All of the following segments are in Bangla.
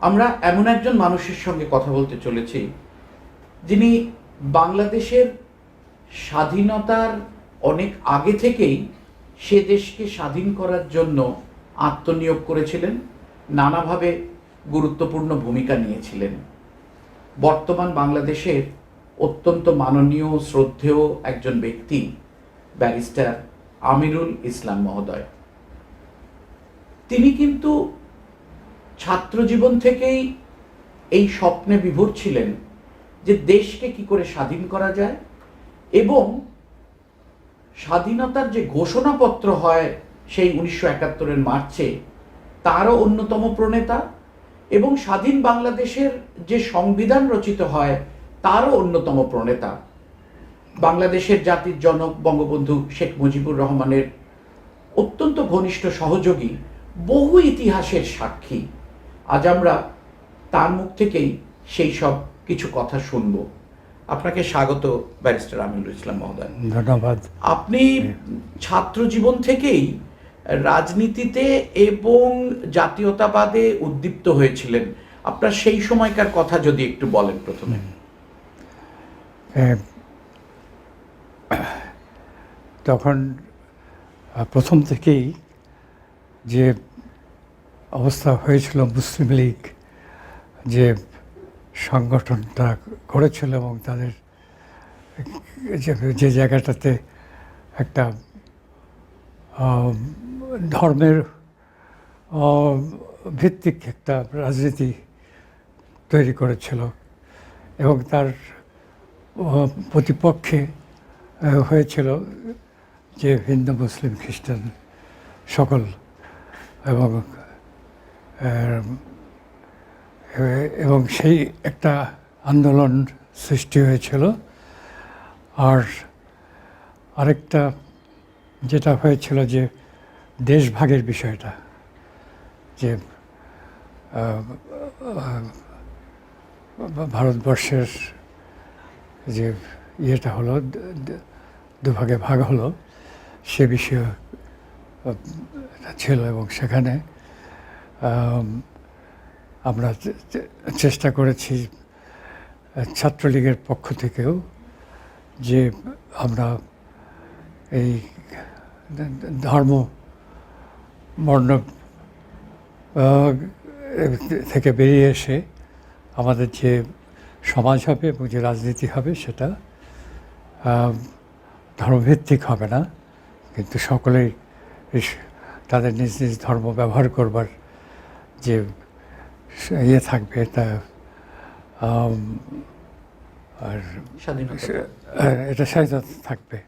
আমরা এমন একজন মানুষের সঙ্গে কথা বলতে চলেছি, যিনি বাংলাদেশের স্বাধীনতার অনেক আগে থেকেই সে দেশকে স্বাধীন করার জন্য আত্মনিয়োগ করেছিলেন, নানাভাবে গুরুত্বপূর্ণ ভূমিকা নিয়েছিলেন। বর্তমান বাংলাদেশের অত্যন্ত মাননীয়, শ্রদ্ধেয় একজন ব্যক্তি, ব্যারিস্টার আমিরুল ইসলাম মহোদয়। তিনি কিন্তু ছাত্র জীবন থেকেই এই স্বপ্নে বিভোর ছিলেন যে দেশকে কি করে স্বাধীন করা যায় এবং স্বাধীনতার যে ঘোষণাপত্র হয় সেই উনিশশো একাত্তরের মার্চে, তারও অন্যতম প্রণেতা এবং স্বাধীন বাংলাদেশের যে সংবিধান রচিত হয়, তারও অন্যতম প্রণেতা। বাংলাদেশের জাতির জনক বঙ্গবন্ধু শেখ মুজিবুর রহমানের অত্যন্ত ঘনিষ্ঠ সহযোগী, বহু ইতিহাসের সাক্ষী। আজ আমরা তার মুখ থেকেই সেই সব কিছু কথা শুনব। আপনাকে স্বাগত ব্যারিস্টার আমিনুল ইসলাম মহোদয়। ধন্যবাদ। আপনি ছাত্র জীবন থেকেই রাজনীতিতে এবং জাতীয়তাবাদে উদ্দীপ্ত হয়েছিলেন। আপনার সেই সময়কার কথা যদি একটু বলেন প্রথমে। এ, তখন প্রথম থেকেই যে অবস্থা হয়েছিল মুসলিম লীগ যে সংগঠনটা করেছিল এবং তাদের যে- জায়গাটাতে একটা ধর্মের ভিত্তিক একটা রাজনীতি তৈরি করেছিল এবং তার প্রতিপক্ষে হয়েছিল যে হিন্দু, মুসলিম, খ্রিস্টান সকল এবং এবং সেই একটা আন্দোলন সৃষ্টি হয়েছিল। আর আরেকটা যেটা হয়েছিল যে দেশভাগের বিষয়টা, যে ভারতবর্ষের যে ইয়েটা হলো দুভাগে ভাগ হলো, সে বিষয়ে ছিল এবং সেখানে আমরা চেষ্টা করেছি ছাত্রলীগের পক্ষ থেকেও যে আমরা এই ধর্ম বর্ণ থেকে বেরিয়ে এসে আমাদের যে সমাজ হবে এবং যে রাজনীতি হবে সেটা ধর্মভিত্তিক হবে না। কিন্তু সকলেই তাদের নিজ নিজ ধর্ম ব্যবহার করবার যে ইয়ে থাকবে তা আর স্বাধীনতা। এটা স্বাধীনতা থাকবে।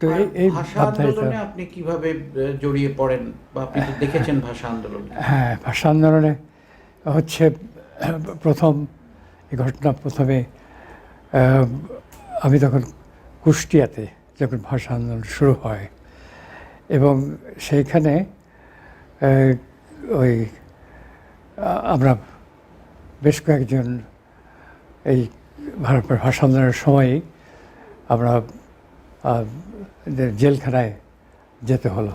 তো এই ভাষা আন্দোলনে আপনি কীভাবে জড়িয়ে পড়েন? বা আপনি দেখেছেন ভাষা আন্দোলন। হ্যাঁ ভাষা আন্দোলনে হচ্ছে প্রথম এই ঘটনা প্রথমে আমি তখন কুষ্টিয়াতে যখন ভাষা আন্দোলন শুরু হয় এবং সেইখানে ওই আমরা বেশ কয়েকজন এই ভাষা আন্দোলনের সময়ই আমরা জেলখানায় যেতে হলো।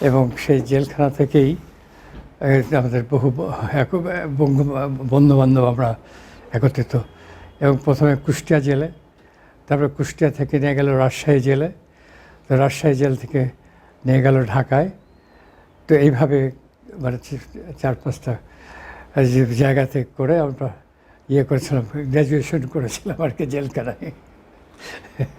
এবং সেই জেলখানা থেকেই আমাদের বহু বন্ধু বান্ধব আমরা একত্রিত। এবং প্রথমে কুষ্টিয়া জেলে, তারপরে কুষ্টিয়া থেকে নিয়ে গেল রাজশাহী জেলে। তো রাজশাহী জেল থেকে নিয়ে গেল ঢাকায়। তো এইভাবে মানে চার পাঁচটা জায়গাতে করে আমরা ইয়ে করেছিলাম গ্র্যাজুয়েশন করেছিলাম আর কি জেলখানায়।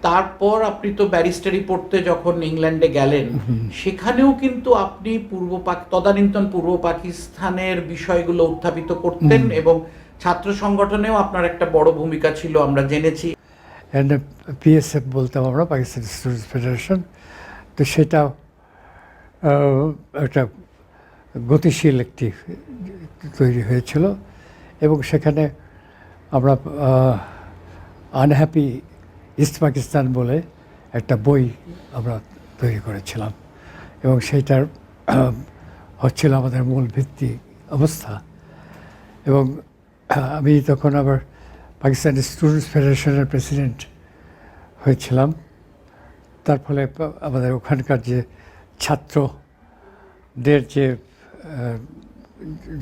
তারপর আপনি তো ব্যারিস্টারি পড়তে যখন ইংল্যান্ডে গেলেন সেখানেও কিন্তু আপনি পূর্ব তদানীন্তন পূর্ব পাকিস্তানের বিষয়গুলো উত্থাপিত করতেন এবং ছাত্র সংগঠনেও আপনার একটা বড় ভূমিকা ছিল আমরা জেনেছি। পিএসএফ বলতাম আমরা পাকিস্তান স্টুডেন্টস ফেডারেশন তো সেটাও আহ, একটা গতিশীল একটি তৈরি হয়েছিল এবং সেখানে আমরা আনহ্যাপি ইস্ট পাকিস্তান বলে একটা বই আমরা তৈরি করেছিলাম এবং সেইটার হচ্ছিল আমাদের মূল ভিত্তি অবস্থা এবং আমি তখন আবার পাকিস্তান স্টুডেন্টস ফেডারেশনের প্রেসিডেন্ট হয়েছিলাম। তার ফলে আমাদের ওখানকার যে ছাত্রদের যে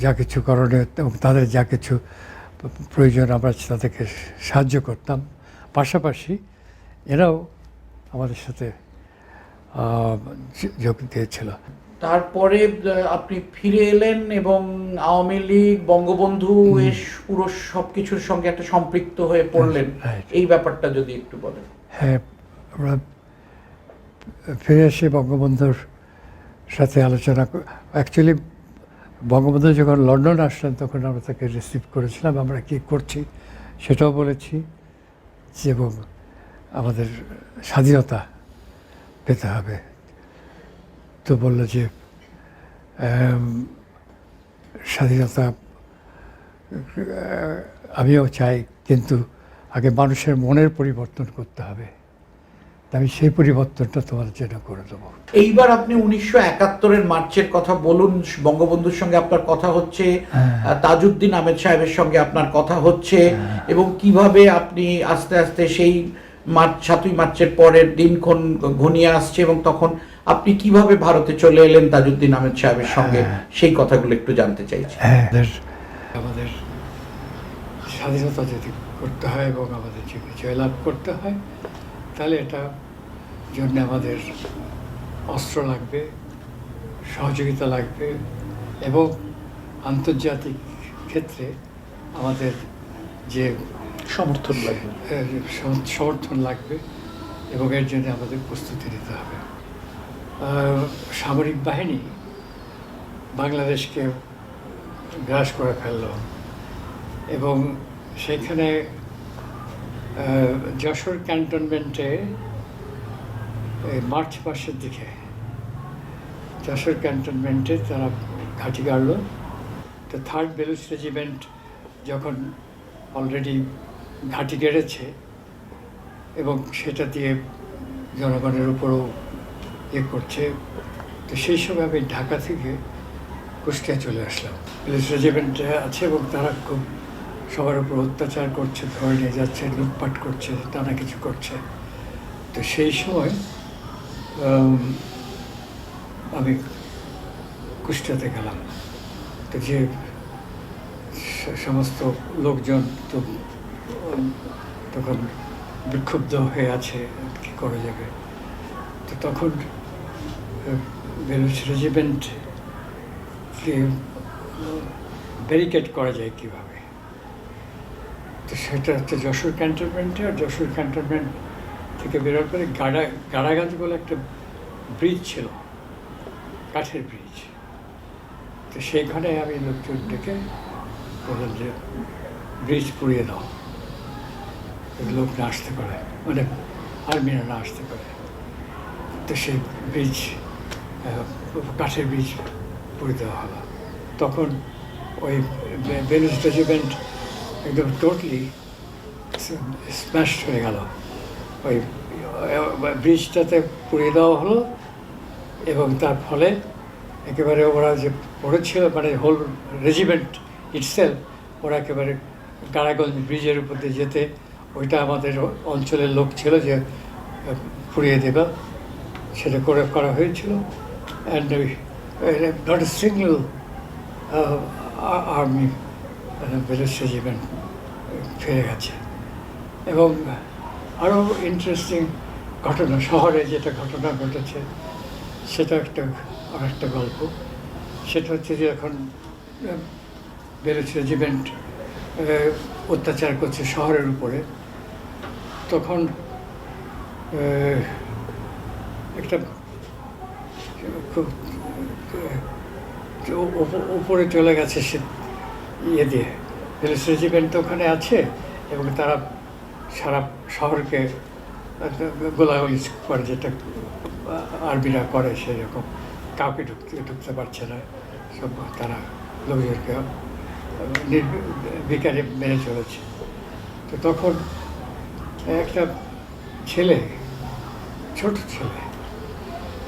যা কিছু করণীয় এবং তাদের যা কিছু প্রয়োজন আমরা তাদেরকে সাহায্য করতাম। পাশাপাশি এরাও আমাদের সাথে যোগ দিয়েছিল। তারপরে আপনি ফিরে এলেন এবং আওয়ামী লীগ বঙ্গবন্ধু এর পুরো সবকিছুর সঙ্গে একটা সম্পৃক্ত হয়ে পড়লেন. এই ব্যাপারটা যদি একটু বলেন। হ্যাঁ আমরা ফিরে এসে বঙ্গবন্ধুর সাথে আলোচনা অ্যাকচুয়ালি বঙ্গবন্ধু যখন লন্ডন আসলেন, তখন আমরা তাকে রিসিভ করেছিলাম, আমরা কী করছি সেটাও বলেছি যে আমাদের স্বাধীনতা পেতে হবে। তো বলল যে স্বাধীনতা, আমিও চাই, কিন্তু আগে মানুষের মনের পরিবর্তন করতে হবে। আমি সেই পরিবর্তনটা তোমার জন্য করে দেবো এইবার আপনি উনিশশো একাত্তরের মার্চের কথা বলুন বঙ্গবন্ধুর সঙ্গে আপনার কথা হচ্ছে হ্যাঁ। তাজউদ্দিন আহমেদ সাহেবের সঙ্গে আপনার কথা হচ্ছে এবং কীভাবে আপনি আস্তে আস্তে সেই মার্চ সাতই মার্চের পরের দিনক্ষণ ঘনিয়ে আসছে এবং তখন আপনি কীভাবে ভারতে চলে এলেন তাজউদ্দিন আহমেদ সাহেবের সঙ্গে হ্যাঁ। সেই কথাগুলো একটু জানতে চাইছি হ্যাঁ আমাদের স্বাধীনতা যদি করতে হয় এবং আমাদের জয়লাভ করতে হয় তাহলে এটা জন্য আমাদের অস্ত্র লাগবে সহযোগিতা লাগবে এবং আন্তর্জাতিক ক্ষেত্রে আমাদের যে সমর্থন লাগবে। সমর্থন লাগবে এবং এর জন্য আমাদের প্রস্তুতি নিতে হবে। সামরিক বাহিনী বাংলাদেশকে গ্রাস করে ফেলল এবং সেখানে যশোর ক্যান্টনমেন্টে মার্চ মাসের দিকে যশোর ক্যান্টনমেন্টে তারা ঘাঁটি গাড়ল। তো থার্ড বেলুস রেজিমেন্ট যখন অলরেডি ঘাঁটি গেড়েছে এবং সেটা দিয়ে জনগণের উপরও ইয়ে করছে, তো সেই সময় আমি ঢাকা থেকে কুষ্টিয়া চলে আসলাম। পুলিশ রেজিমেন্ট আছে এবং তারা খুব সবার উপর অত্যাচার করছে, ধরে নিয়ে যাচ্ছে, লুটপাট করছে নানা কিছু করছে। তো সেই সময় আমি কুষ্টিয়াতে গেলাম। তো যে সমস্ত লোকজন তো তখন বিক্ষুব্ধ হয়ে আছে, কী করা যাবে? তো তখন রেজিমেন্টকে ব্যারিকেড করা যায় কীভাবে? তো সেটা হচ্ছে যশোর ক্যান্টনমেন্টে, আর যশোর ক্যান্টনমেন্ট থেকে বেরোর পরে গাড়া, গাড়াগাছ বলে একটা ব্রিজ ছিল, কাঠের ব্রিজ তো সেইখানে আমি লোকজন ডেকে বললাম যে ব্রিজ পুড়িয়ে দাও। লোক না আসতে পারে মানে আর্মিরা না আসতে পারে। তো সেই ব্রিজ কাঠের ব্রিজ পুড়ে দেওয়া হলো। তখন ওই বেলুস রেজিমেন্ট একদম টোটালি স্ম্যাশ হয়ে গেল। ওই ব্রিজটাতে পুড়িয়ে দেওয়া হলো এবং তার ফলে একেবারে ওরা যে পড়েছিল মানে হোল রেজিমেন্ট ইটসেলফ ওরা একেবারে কারাগঞ্জ ব্রিজের উপর দিয়ে যেতে, ওইটা আমাদের অঞ্চলের লোক ছিল যে পুড়িয়ে দেবে, সেটা করে করা হয়েছিল। And not a single army regiment ফিরে গেছে। এবং আরও ইন্টারেস্টিং ঘটনা, শহরে যেটা ঘটনা ঘটেছে, সেটা একটা আর একটা গল্প। সেটা হচ্ছে যে এখন বেলুচ রেজিমেন্ট অত্যাচার করছে শহরের উপরে। তখন একটা খুব উপরে চলে গেছে সে ইয়ে দিয়ে। পুলিশ রেজিমেন্ট তো ওখানে আছে এবং তারা সারা শহরকে, গোলাগুলি করে যেটা আর্মিরা করে সেরকম, কাউকে ঢুকতে ঢুকতে পারছে না। সব তারা লোকজনকে নির্বিকারে মেনে চলেছে। তো তখন একটা ছেলে, ছোট ছেলে,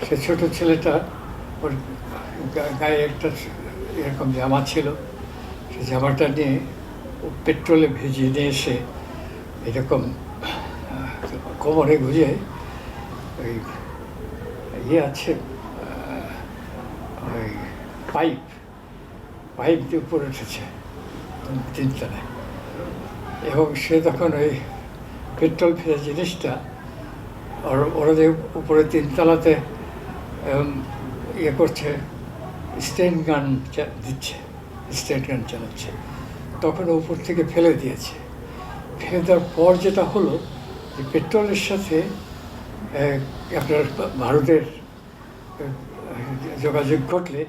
সে ছোট ছেলেটা ওর গায়ে একটা এরকম জামা ছিল। সে জামাটা নিয়ে পেট্রোলে ভিজিয়ে নিয়ে এসে এরকম, কোমরে গুঁজে ওই ইয়ে আছে ওই পাইপ পাইপ দিয়ে উপরে উঠেছে তিনতলায়। এবং সে তখন ওই পেট্রোল ফেলে জিনিসটা ওর যে উপরে তিনতলাতে ইয়ে করছে, স্টেন গান দিচ্ছে, স্টেন গান চালাচ্ছে। তখন ও উপর থেকে ফেলে দিয়েছে। ফেলে দেওয়ার পর যেটা হলো যে পেট্রোলের সাথে আপনার ভারতের যোগাযোগ ঘটলে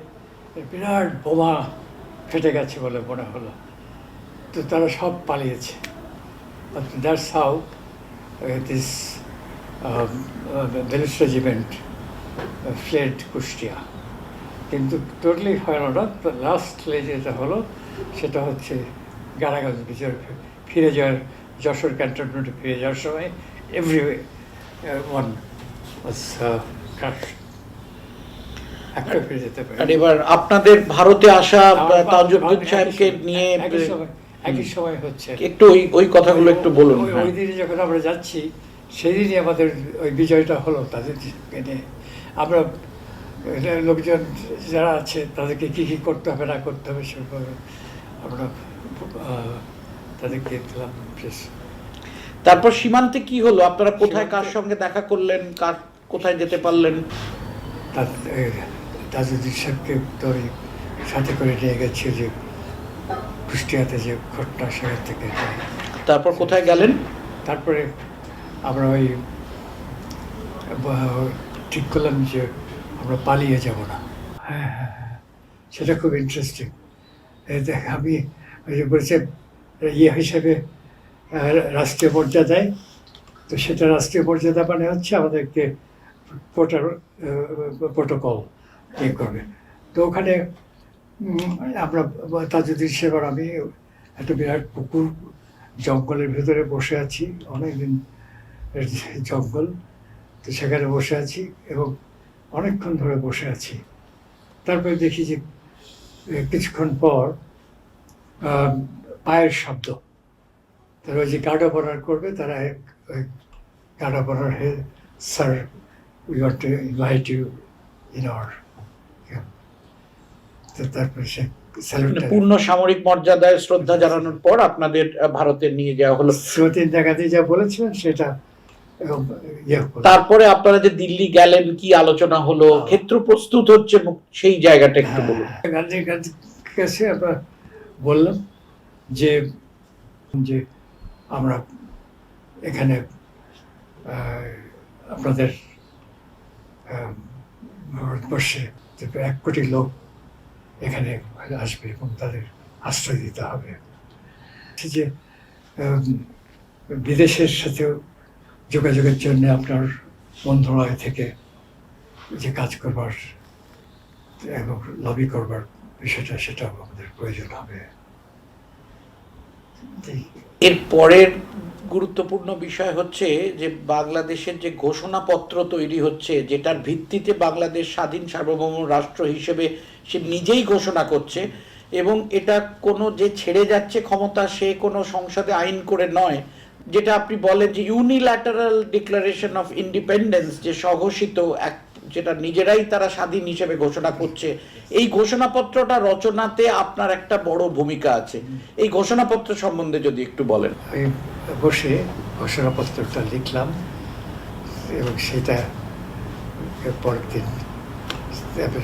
বিরাট বোমা ফেটে গেছে বলে মনে হলো। তো তারা সব পালিয়েছে। That's how this Baloch regiment fled Kushtia. কিন্তু টোটালি হলো না লাস্টলি যেটা হলো, সেটা হচ্ছে গারাগঞ্জ বিজয় ফিরে যাওয়ার যশোর ক্যান্টনমেন্টে ফিরে যাওয়ার সময় এভরি ওয়ান ওয়াজ ক্রাশ আর এবার আপনাদের ভারতে আসা তাজউদ্দিন সাহেবকে নিয়ে একই সময় হচ্ছে। একটু ওই ওই কথাগুলো একটু বলুন ওই- হ্যাঁ। ওই দিনে যখন আমরা যাচ্ছি সেদিনই আমাদের ওই বিজয়টা হলো তাদেরকে নিয়ে আমরা লোকজন যারা আছে তাদেরকে কী কী করতে হবে না করতে হবে সেভাবে আমরা তাদেরকে প্রেস তারপর সীমান্তে কি হলো? আপনারা কোথায় কার সঙ্গে দেখা করলেন? কার কোথায় যেতে পারলেন? তাজুদ্দিন সাহেবকে তো সাথে করে নিয়ে গেছে যে কুষ্টিয়াতে যে ঘটনা সেখান থেকে। তারপর কোথায় গেলেন? তারপরে আমরা ওই ঠিক করলাম যে আমরা পালিয়ে যাব না। হ্যাঁ হ্যাঁ হ্যাঁ। সেটা খুব ইন্টারেস্টিং দেখ আমি ওই যে বলছে ইয়ে হিসেবে রাষ্ট্রীয় মর্যাদায়। তো সেটা রাষ্ট্রীয় মর্যাদা মানে হচ্ছে আমাদেরকে প্রোটার প্রোটোকল ইয়ে করবে। তো ওখানে আমরা তাজুদ্দিন সেবার আমি একটা বিরাট পুকুর, জঙ্গলের ভেতরে বসে আছি, অনেকদিন জঙ্গল, তো সেখানে বসে আছি এবং অনেকক্ষণ ধরে বসে আছি। তারপরে দেখি যে কিছুক্ষণ পর পায়ের শব্দ। তারা ওই যে গার্ড অপারার করবে। তারা guard of honour hey sir we want to invite you in our তারপরে সে মানে পূর্ণ সামরিক মর্যাদায় শ্রদ্ধা জানানোর পর আপনাদের ভারতে নিয়ে যাওয়া হলো। শ্রুতির দেখাতে যা বলেছিলেন সেটা ইয়ে তারপরে আপনারা যে দিল্লি গেলেন কি আলোচনা হলো? ক্ষেত্র প্রস্তুত হচ্ছে সেই জায়গাটা একটু বলুন হ্যাঁ, গান্ধী গান্ধী কাছে আমরা বললাম যে যে আমরা এখানে আপনাদের ভারতবর্ষে এক কোটি লোক এখানে আসবে এবং তাদের আশ্রয় দিতে হবে। যে বিদেশের সাথেও যোগাযোগের জন্য আপনার মন্ত্রণালয় থেকে যে কাজ করবার এবং লবি করবার বিষয়টা, সেটা আমাদের প্রয়োজন হবে। এর পরের গুরুত্বপূর্ণ বিষয় হচ্ছে যে, বাংলাদেশের যে ঘোষণাপত্র তৈরি হচ্ছে, যেটার ভিত্তিতে বাংলাদেশ স্বাধীন সার্বভৌম রাষ্ট্র হিসেবে সে নিজেই ঘোষণা করছে এবং এটা কোনো যে ছেড়ে যাচ্ছে ক্ষমতা, সে কোনো সংসদে আইন করে নয়। যেটা আপনি বলেন যে ইউনিল্যাটারাল ডিক্লারেশন অফ ইন্ডিপেন্ডেন্স যে স্বঘোষিত এক যেটা নিজেরাই তারা স্বাধীন হিসেবে ঘোষণা করছে। এই ঘোষণাপত্রটা রচনাতে আপনার একটা বড় ভূমিকা আছে। এই ঘোষণাপত্র সম্বন্ধে যদি একটু বলেন। আমি বসে ঘোষণাপত্রটা লিখলাম এবং সেটা এর পরের দিন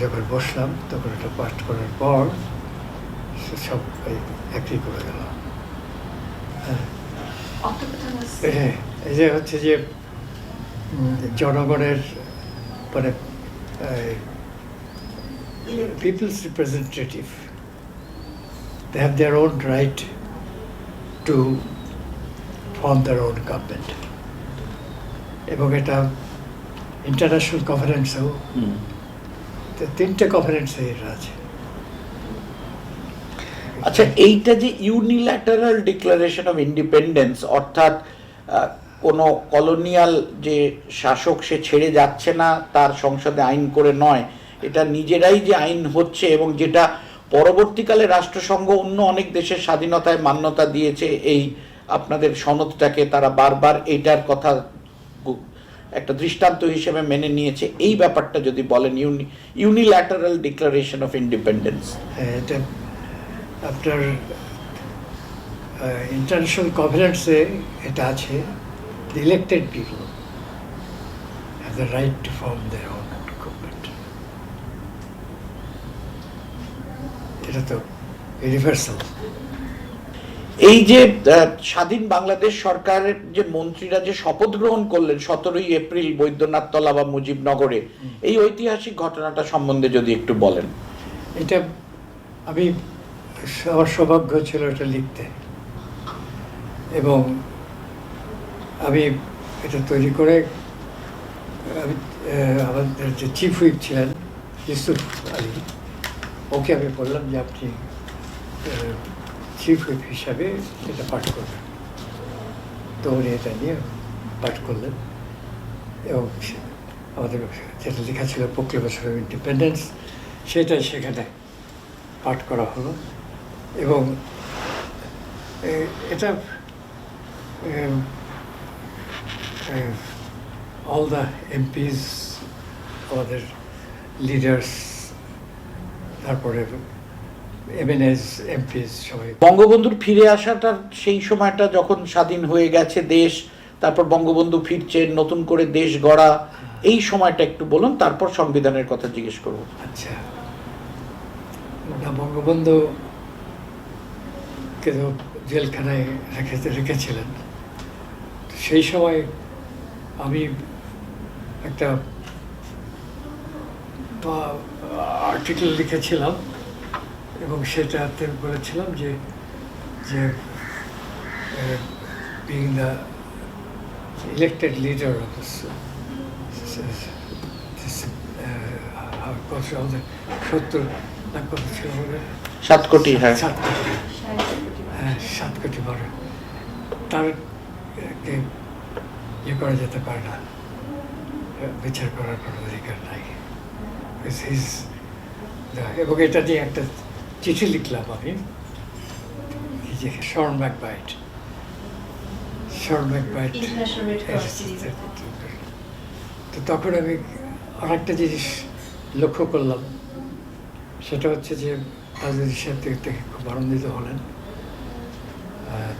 যখন বসলাম তখন এটা পাঠ করার পর সে সব একই করে গেল হ্যাঁ। এই যে হচ্ছে যে উম, জনগণের মানে people's representative they have their own right to form their own government এবং এটা ইন্টারন্যাশনাল কনফারেন্সেও তিনটে কনফারেন্সে এটা আছে আচ্ছা এইটা যে ইউনিল্যাটারাল ডিক্লারেশন অফ ইন্ডিপেন্ডেন্স অর্থাৎ আহ, কোনো কলোনিয়াল যে শাসক সে ছেড়ে যাচ্ছে না তার সংসদে আইন করে নয়। এটা নিজেরাই যে আইন হচ্ছে এবং যেটা পরবর্তীকালে রাষ্ট্রসংঘ অন্য অনেক দেশের স্বাধীনতায় মান্যতা দিয়েছে এই আপনাদের সনদটাকে তারা বারবার এইটার কথা একটা দৃষ্টান্ত হিসেবে মেনে নিয়েছে। এই ব্যাপারটা যদি বলেন uni unilateral declaration of independence হ্যাঁ, এটা আপনার ইন্টারন্যাশনাল কনফারেন্সে এটা আছে। The elected people have the right to form their own government. এটা তো ইউনিভার্সাল এই যে স্বাধীন বাংলাদেশ সরকারের যে মন্ত্রীরা যে শপথ গ্রহণ করলেন সতেরোই এপ্রিল বৈদ্যনাথ তলা বা মুজিবনগরে এই ঐতিহাসিক ঘটনাটা সম্বন্ধে যদি একটু বলেন। এটা আমি আমার সৌভাগ্য ছিল এটা লিখতে। এবং আমি এটা তৈরি করে, আমি আমাদের যে চিফ হুইপ ছিলেন, ইউসুফ আলী, ওকে আমি বললাম যে আপনি চিফ হুইপ হিসাবে এটা পাঠ করবেন। তো উনি এটা নিয়ে পাঠ করলেন এবং আমাদের যেটা লেখা ছিল প্রক্লেমেশন অফ ইন্ডিপেন্ডেন্স সেটাই সেখানে পাঠ করা হলো এবং এটা অল দ্য এমপিস আমাদের লিডার্স তারপরে এমএনএস এমপিস সবাই। বঙ্গবন্ধুর ফিরে আসাটার সেই সময়টা যখন স্বাধীন হয়ে গেছে দেশ তারপর বঙ্গবন্ধু ফিরছেন নতুন করে দেশ গড়া এই সময়টা একটু বলুন তারপর সংবিধানের কথা জিজ্ঞেস করব। আচ্ছা। বঙ্গবন্ধু কে জেলখানায় রেখে রেখেছিলেন? সেই সময় আমি একটা আর্টিকেল লিখেছিলাম এবং সেটাতে বলেছিলাম যে যে being the elected leader of কত আমাদের সত্তর না কত ছিল বলে সাত কোটি হ্যাঁ। সাত কোটি। হ্যাঁ সাত কোটি বড়। তার ইয়ে করা যেতে পারে না বিচার করার কোনো অধিকার নাই এবং এটা নিয়ে একটা চিঠি লিখলাম আমি শর্ন ম্যাকবাইট শর্ন ম্যাকবাইট. তো তখন আমি আরেকটা জিনিস লক্ষ্য করলাম সেটা হচ্ছে যে তাজুল সাহেব থেকে থেকে খুব আনন্দিত হলেন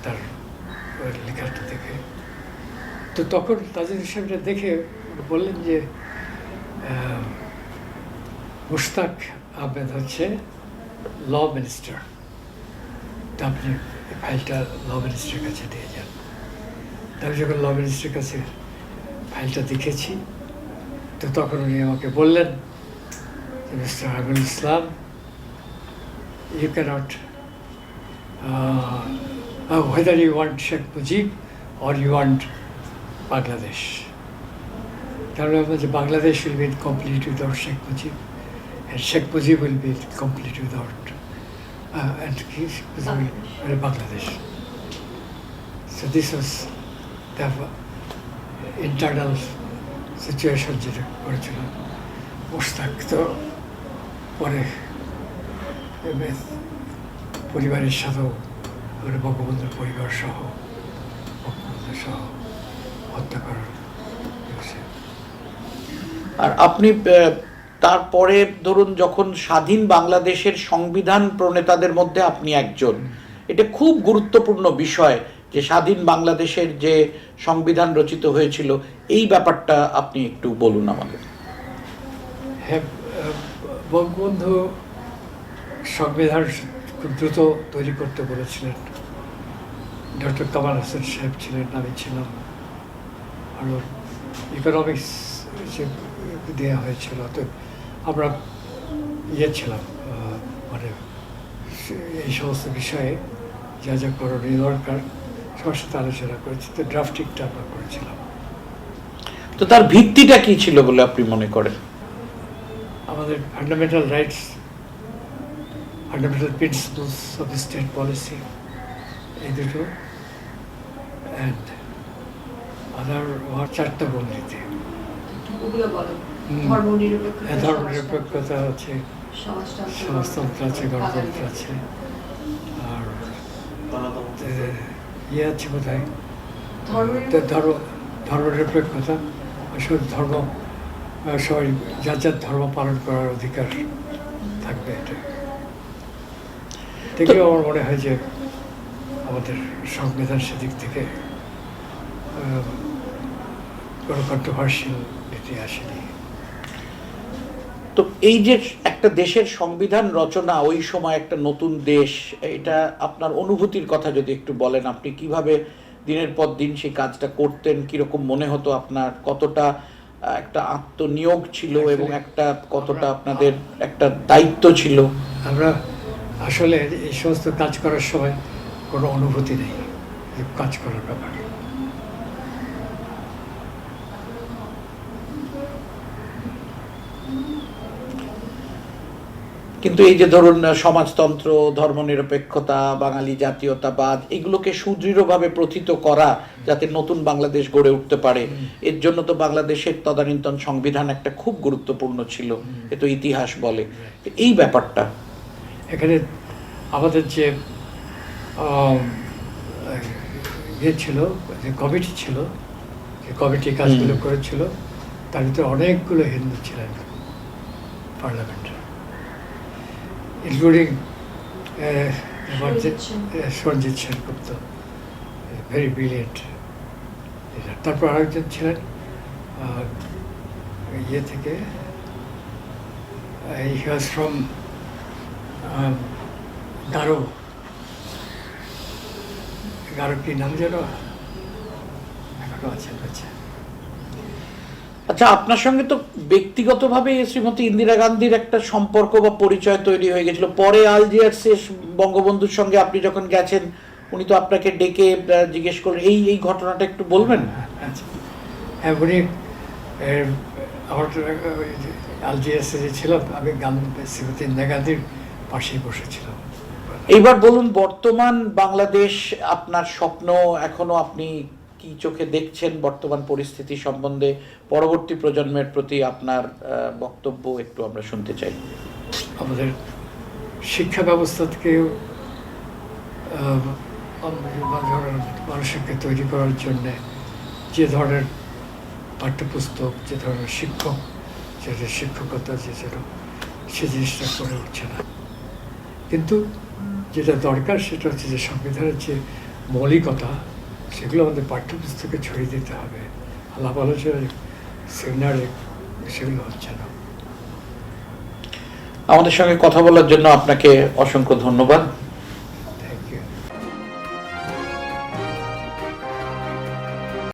তার লেখাটা দেখে তো তখন তাজুল সাহেবটা দেখে বললেন যে মুশতাক আহমেদ হচ্ছে ল মিনিস্টার। তা আপনি ফাইলটা ল মিনিস্টারের কাছে দিয়ে যান। আমি যখন ল মিনিস্টারের কাছে ফাইলটা দেখেছি, তো তখন উনি আমাকে বললেন mister Aminul Islam you can't whether you want Sheikh Mujib or you want Bangladesh. তাহলে যে Bangladesh will be complete without Sheikh Mujib and Sheikh Mujib will be complete without uh, and he will be Bangladesh. So this was the internal situation যেটা করেছিল মোস্তাক তো পরে পরিবারের সাথেও মানে বঙ্গবন্ধুর পরিবার সহ বঙ্গবন্ধু সহ হত্যা করার আর আপনি তারপরে ধরুন যখন স্বাধীন বাংলাদেশের সংবিধান প্রণেতাদের মধ্যে আপনি একজন, এটা খুব গুরুত্বপূর্ণ বিষয় যে স্বাধীন বাংলাদেশের যে সংবিধান রচিত হয়েছিল, এই ব্যাপারটা আপনি একটু বলুন আমাদের হ্যাঁ বঙ্গবন্ধু সংবিধান খুব দ্রুত তৈরি করতে বলেছিলেন। ডক্টর কামাল হাসান সাহেব ছিলেন, আমি ছিলাম। আরও ইকোনমিক্স যে দেওয়া হয়েছিল তো আমরা ইয়ে ছিলাম মানে এই সমস্ত বিষয়ে যা যা করণীয় দরকার সবার সাথে আলোচনা করেছি তো ড্রাফটিংটা আমরা করেছিলাম। তো তার ভিত্তিটা কি ছিল বলে আপনি মনে করেন? আমাদের fundamental rights fundamental principles of state policy এই দুটো অ্যান্ড আদার চারটা বন্দিতে ওগুলো বলো। ধর্ম নিরপেক্ষতা আছে সমাজতন্ত্র আছে গণতন্ত্র আছে। আর ইয়ে আছে বোধহয়? ধর্ম তো ধর্ম ধর্ম নিরপেক্ষতা আসলে ধর্ম সবাই যার যার ধর্ম পালন করার অধিকার থাকবে এটা। দেখলেও আমার মনে হয় যে আমাদের সংবিধান সেদিক থেকে কোনো কন্ট্রোভার্সিয়াল তো এই যে একটা দেশের সংবিধান রচনা ওই সময় একটা নতুন দেশ এটা আপনার অনুভূতির কথা যদি একটু বলেন আপনি কীভাবে দিনের পর দিন সেই কাজটা করতেন কীরকম মনে হতো আপনার কতটা একটা আত্মনিয়োগ ছিল এবং একটা কতটা আপনাদের একটা দায়িত্ব ছিল? আমরা আসলে এই সমস্ত কাজ করার সময় কোনো অনুভূতি নেই কাজ করার ব্যাপারে। কিন্তু এই যে ধরুন সমাজতন্ত্র ধর্মনিরপেক্ষতা বাঙালি জাতীয়তাবাদ এগুলোকে সুদৃঢ়ভাবে প্রথিত করা যাতে নতুন বাংলাদেশ গড়ে উঠতে পারে এর জন্য তো বাংলাদেশের তদানীন্তন সংবিধান একটা খুব গুরুত্বপূর্ণ ছিল এ তো ইতিহাস বলে। এই ব্যাপারটা। এখানে আমাদের যে ইয়ে ছিল যে কমিটি ছিল যে কমিটি কাজগুলো। করেছিল তার ভিতরে অনেকগুলো হিন্দু ছিলেন পার্লামেন্টে। Including Sanjit Sen. Sanjit Sengupta very brilliant তারপর আরেকজন ছিলেন ইয়ে থেকে he was from Garo Garo কি নাম যেন? এখনও আছেন আচ্ছা। আচ্ছা আপনার সঙ্গে তো ব্যক্তিগতভাবে শ্রীমতী ইন্দিরা গান্ধীর একটা সম্পর্ক বা পরিচয় তৈরি হয়ে গেছিল। পরে আলজিয়ার্সে বঙ্গবন্ধুর সঙ্গে আপনি যখন গেছেন উনি তো আপনাকে ডেকে জিজ্ঞেস করলেন এই এই ঘটনাটা একটু বলবেন? আচ্ছা। হ্যাঁ উনি আমার আলজিয়াসে যে ছিলাম আমি গান শ্রীমতী ইন্দিরা গান্ধীর পাশেই বসেছিলাম। এইবার বলুন বর্তমান বাংলাদেশ আপনার স্বপ্ন এখনও আপনি কি চোখে দেখছেন বর্তমান পরিস্থিতি সম্বন্ধে পরবর্তী প্রজন্মের প্রতি আপনার বক্তব্য একটু আমরা শুনতে চাই। আমাদের শিক্ষা ব্যবস্থা থেকে মানুষকে তৈরি করার জন্যে যে ধরনের পাঠ্যপুস্তক, যে ধরনের শিক্ষক যে শিক্ষকতা, যে যেন সে জিনিসটা করে উঠছে না। কিন্তু যেটা দরকার সেটা হচ্ছে যে সংবিধানের যে মৌলিকতা সেগুলো আমাদের পাঠ্যপুস্তকে ছড়িয়ে দিতে হবে। আলাপ আলোচনা সেমিনারে সেগুলো হচ্ছে না। আমাদের সঙ্গে কথা বলার জন্য আপনাকে অসংখ্য ধন্যবাদ।